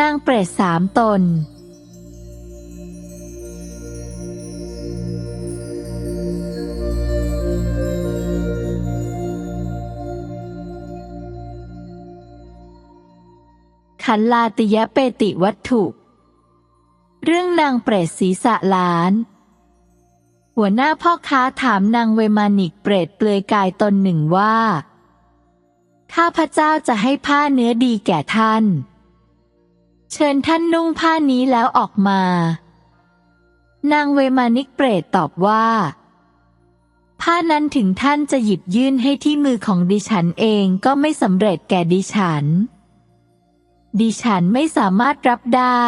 นางเปรตสามตน ขันลาติยะเปติวัตถุ เรื่องนางเปรตศีรษะล้าน หัวหน้าพ่อค้าถามนางเวมานิกเปรตเปลือยกายตนหนึ่งว่า ข้าพระเจ้าจะให้ผ้าเนื้อดีแก่ท่าน เชิญท่านนุ่งผ้านี้แล้วออกมา นางเวมานิกเปรตตอบว่า ผ้านั้นถึงท่านจะหยิบยื่นให้ที่มือของดิฉันเองก็ไม่สำเร็จแก่ดิฉัน ดิฉันไม่สามารถรับได้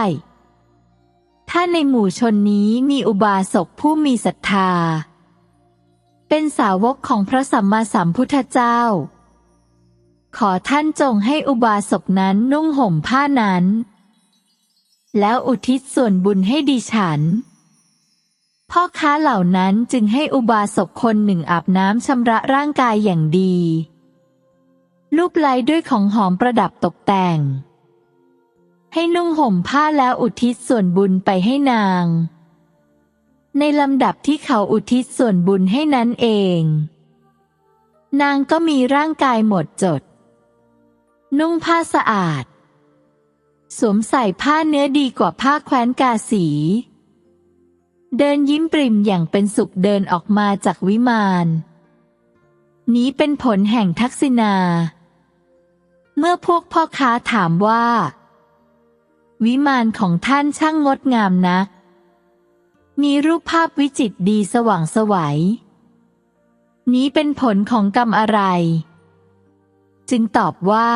ถ้าในหมู่ชนนี้มีอุบาสกผู้มีศรัทธา เป็นสาวกของพระสัมมาสัมพุทธเจ้าขอท่านจงให้อุบาสกนั้นนุ่งห่มผ้านั้น แล้วอุทิศส่วนบุญให้ดิฉัน พ่อค้าเหล่านั้นจึงให้อุบาสกคนหนึ่งอาบน้ำชำระร่างกายอย่างดีรูปไล้ด้วยของหอมประดับตกแต่ง ให้นุ่งห่มผ้าแล้วอุทิศส่วนบุญไปให้นาง ในลำดับที่เขาอุทิศส่วนบุญให้นั้นเอง นางก็มีร่างกายหมดจด นุ่งผ้าสะอาด สวมใส่ผ้าเนื้อดีกว่าผ้าแคว้นกาสี เดินยิ้มปริมอย่างเป็นสุขเดินออกมาจากวิมานนี้เป็นผลแห่งทักษิณา เมื่อพวกพ่อค้าถามว่า วิมานของท่านช่างงดงามนัก มีรูปภาพวิจิตดีสว่างสวัย นี้เป็นผลของกรรมอะไร จึงตอบว่า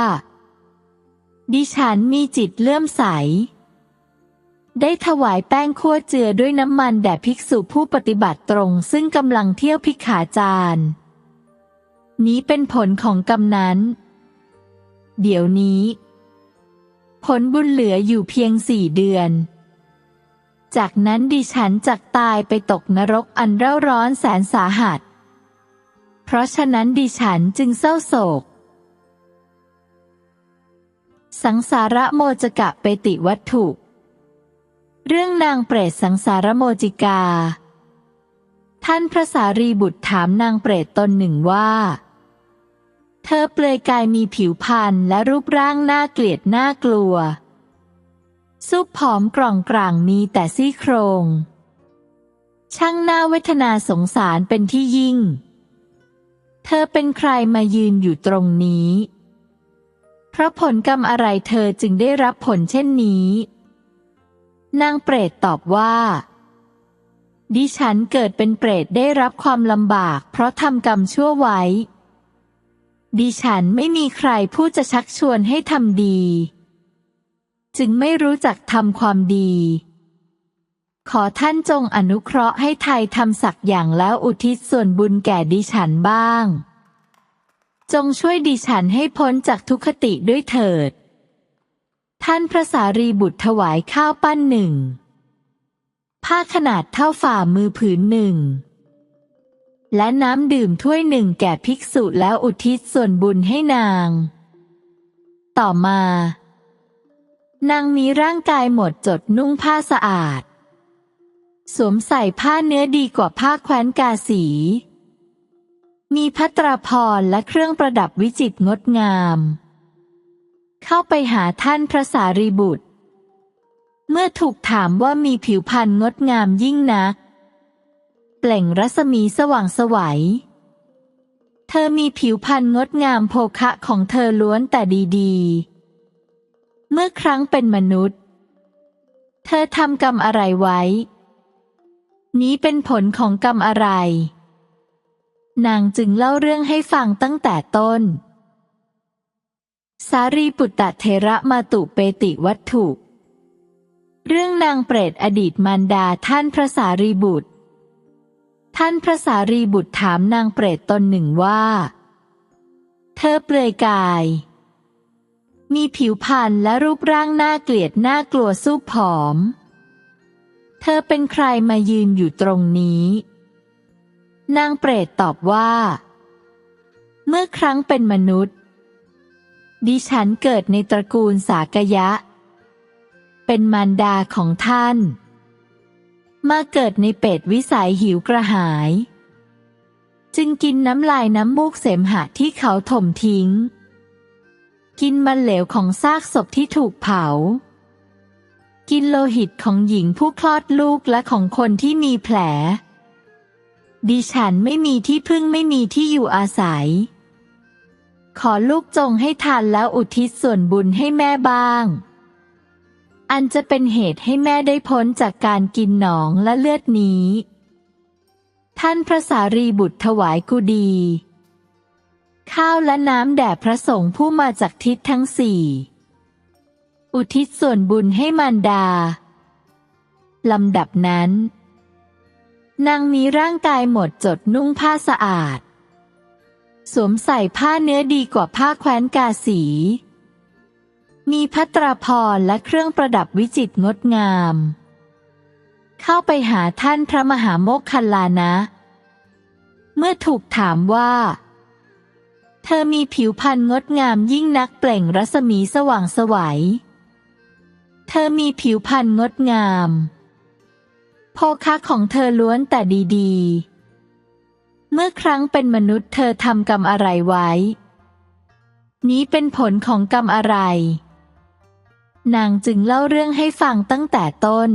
ดิฉันมีจิตเลื่อมใส ได้ถวายแป้งคั่วเจือด้วยน้ำมันแด่ภิกษุผู้ปฏิบัติตรงซึ่งกำลังเที่ยวพิกขาจารย์นี้เป็นผลของกรรมนั้น เดี๋ยวนี้ ผลบุญเหลืออยู่เพียงสี่เดือน จากนั้นดิฉันจักตายไปตกนรกอันเร่าร้อนแสนสาหัส เพราะฉะนั้นดิฉันจึงเศร้าโศก สังสารโมจกะเปติวัตถุ เรื่องนางเปรตสังสารโมจิกา ท่านพระสารีบุตรถามนางเปรตตนหนึ่งว่า เธอเปลือยกายมีผิวพรรณและรูปร่างน่าเกลียดน่ากลัว ซุปผอมกร่องกลางมีแต่ซี่โครง ช่างน่าเวทนาสงสารเป็นที่ยิ่ง เธอเป็นใครมายืนอยู่ตรงนี้ เพราะผลกรรมอะไรเธอจึงได้รับผลเช่นนี้ นางเปรตตอบว่า ดิฉันเกิดเป็นเปรตได้รับความลำบาก เพราะทำกรรมชั่วไว้ ดิฉันไม่มีใครผู้จะชักชวนให้ทำดี จึงไม่รู้จักทำความดีขอท่านจงอนุเคราะห์ให้ไทยทำสักอย่างแล้วอุทิศส่วนบุญแก่ดิฉันบ้าง จงช่วยดิฉันให้พ้นจากทุกขติด้วยเถิด ท่านพระสารีบุตรถวายข้าวปั้นหนึ่ง ผ้าขนาดเท่าฝ่ามือผืนหนึ่ง และน้ำดื่มถ้วยหนึ่งแก่ภิกษุแล้วอุทิศส่วนบุญให้นาง ต่อมา นางมีร่างกายหมดจดนุ่งผ้าสะอาด สวมใส่ผ้าเนื้อดีกว่าผ้าแคว้นกาสี มีพัตราพรและเครื่องประดับวิจิตรงดงาม เข้าไปหาท่านพระสารีบุตร เมื่อถูกถามว่ามีผิวพรรณงดงามยิ่งนัก เปล่งรัศมีสว่างสวัย เธอมีผิวพรรณงดงามโภคะของเธอล้วนแต่ดีๆ เมื่อครั้งเป็นมนุษย์ เธอทำกรรมอะไรไว้ นี้เป็นผลของกรรมอะไร นางจึงเล่าเรื่องให้ฟังตั้งแต่ต้น สารีปุตตะเทระมาตุเปติวัตถุ เรื่องนางเปรตอดีตมารดาท่านพระสารีบุตร ท่านพระสารีบุตรถามนางเปรตตนหนึ่งว่า เธอเปลือยกาย มีผิวพรรณและรูปร่างน่าเกลียดน่ากลัวสู้ผอม เธอเป็นใครมายืนอยู่ตรงนี้ นางเปรตตอบว่า เมื่อครั้งเป็นมนุษย์ ดิฉันเกิดในตระกูลสากยะ เป็นมารดาของท่าน มาเกิดในเป็ดวิสัยหิวกระหาย จึงกินน้ำลายน้ำมูกเสมหะที่เขาถมทิ้ง กินมันเหลวของซากศพที่ถูกเผา กินโลหิตของหญิงผู้คลอดลูกและของคนที่มีแผล ดิฉันไม่มีที่พึ่งไม่มีที่อยู่อาศัย ขอลูกจงให้ทานแล้วอุทิศส่วนบุญให้แม่บ้าง อันจะเป็นเหตุให้แม่ได้พ้นจากการกินหนองและเลือดนี้ ท่านพระสารีบุตรถวายกุดี ข้าวและน้ำแด่พระสงฆ์ผู้มาจากทิศทั้งสี่ อุทิศส่วนบุญให้มารดาลำดับนั้น นางมีร่างกายหมดจดนุ่งผ้าสะอาด สวมใส่ผ้าเนื้อดีกว่าผ้าแคว้นกาสี มีพัตราพรและเครื่องประดับวิจิตรงดงาม เข้าไปหาท่านพระมหาโมคคัลลานะ เมื่อถูกถามว่า เธอมีผิวพรรณงดงามยิ่งนักเปล่งรัศมีสว่างสวัย เธอมีผิวพรรณงดงาม โภคะของเธอล้วนแต่ดีๆ เมื่อครั้งเป็นมนุษย์เธอทำกรรมอะไรไว้ นี้เป็นผลของกรรมอะไร นางจึงเล่าเรื่องให้ฟังตั้งแต่ต้น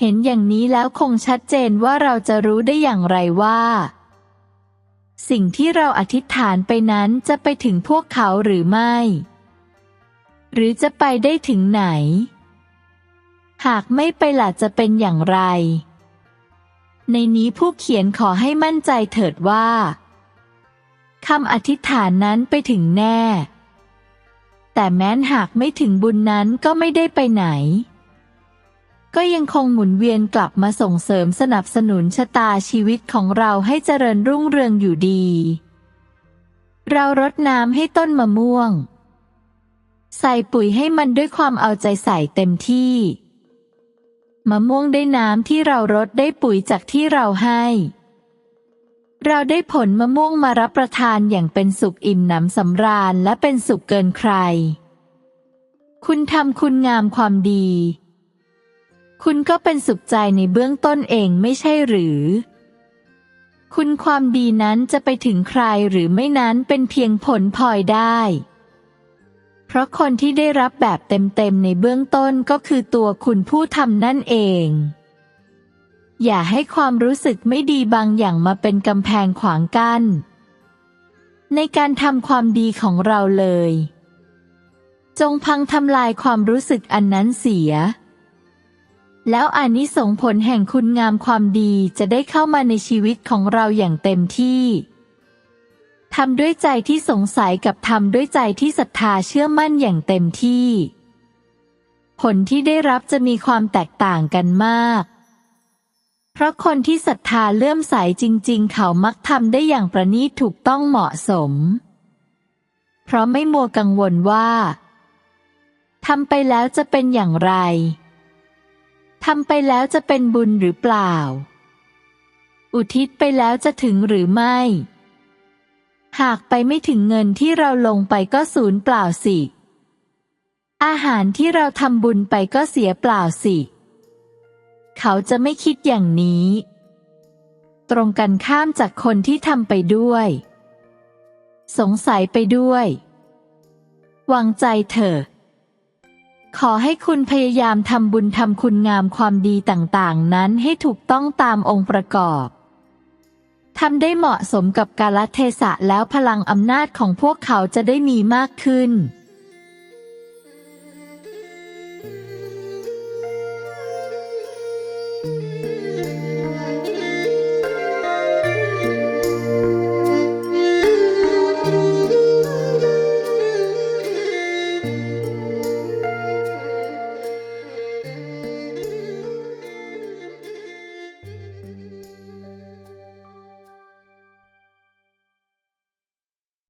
เห็นอย่างนี้แล้วคงชัดเจนว่าเราจะรู้ได้อย่างไรว่า สิ่งที่เราอธิษฐานไปนั้นจะไปถึงพวกเขาหรือไม่ หรือจะไปได้ถึงไหน หากไม่ไปล่ะจะเป็นอย่างไร ในนี้ผู้เขียนขอให้มั่นใจเถิดว่าคำอธิษฐานนั้นไปถึงแน่ แต่แม้นหากไม่ถึงบุญนั้นก็ไม่ได้ไปไหน ก็ยังคงหมุนเวียนกลับมาส่งเสริมสนับสนุนชะตาชีวิตของเราให้เจริญรุ่งเรืองอยู่ดี เรารดน้ำให้ต้นมะม่วง ใส่ปุ๋ยให้มันด้วยความเอาใจใส่เต็มที่ มะม่วงได้น้ำที่เรารดได้ปุ๋ยจากที่เราให้ เราได้ผลมะม่วงมารับประทานอย่างเป็นสุขอิ่มหนำสำราญและเป็นสุขเกินใคร คุณทำคุณงามความดี คุณก็เป็นสุขใจในเบื้องต้นเองไม่ใช่หรือ คุณความดีนั้นจะไปถึงใครหรือไม่นั้นเป็นเพียงผลพลอยได้ เพราะคนที่ได้รับแบบเต็มๆในเบื้องต้นก็คือตัวคุณผู้ทำนั่นเอง อย่าให้ความรู้สึกไม่ดีบางอย่างมาเป็นกำแพงขวางกัน้น ในการทำความดีของเราเลย จงพังทำลายความรู้สึกอันนั้นเสีย แล้วอานิสงส์ผลแห่งคุณงามความดีจะได้เข้ามาในชีวิตของเราอย่างเต็มที่ ทำด้วยใจที่สงสัยกับทำด้วยใจที่ศรัทธาเชื่อมั่นอย่างเต็มที่ ผลที่ได้รับจะมีความแตกต่างกันมาก เพราะคนที่ศรัทธาเลื่อมใสจริง ๆ เขามักทำได้อย่างประณีตถูกต้องเหมาะสม เพราะไม่มัวกังวลว่าทำไปแล้วจะเป็นอย่างไร ทำไปแล้วจะเป็นบุญหรือเปล่า อุทิศไปแล้วจะถึงหรือไม่ หากไปไม่ถึงเงินที่เราลงไปก็สูญเปล่าสิ อาหารที่เราทำบุญไปก็เสียเปล่าสิ เขาจะไม่คิดอย่างนี้ ตรงกันข้ามจากคนที่ทำไปด้วย สงสัยไปด้วย วางใจเถอะขอให้คุณพยายามทำบุญทำคุณงามความดีต่างๆ นั้นให้ถูกต้องตามองค์ประกอบ ทำได้เหมาะสมกับกาลเทศะแล้วพลังอำนาจของพวกเขาจะได้มีมากขึ้น